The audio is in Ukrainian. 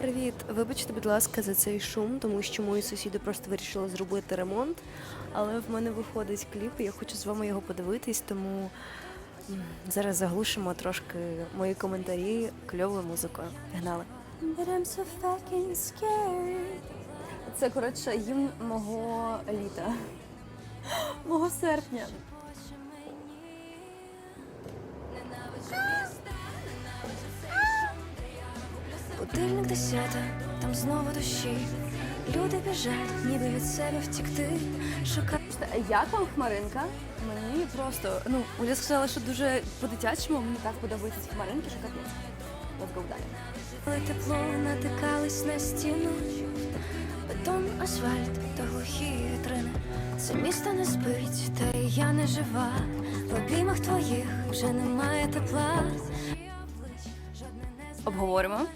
Привіт, вибачте, будь ласка, за цей шум, тому що мої сусіди просто вирішили зробити ремонт. Але в мене виходить кліп, і я хочу з вами його подивитись, тому зараз заглушимо трошки мої коментарі кльовою музикою. Пігнали. But I'm so fucking scared. Це коротше гімн мого літа. Мого серпня. Будильник десята, там знову дощі. Люди біжать, ніби від себе втікти. Шукають Як вам хмаринка? Мені просто, ну, Оля сказала, що дуже по-дитячому, мені так подобаються ці хмаринки, що капець. Let's go далі. тепло, натикались на стіну. Бетон, асфальт та глухі вітрини. Це місто не спить, та й я не жива. В обіймах твоїх вже немає тепла. Обговоримо.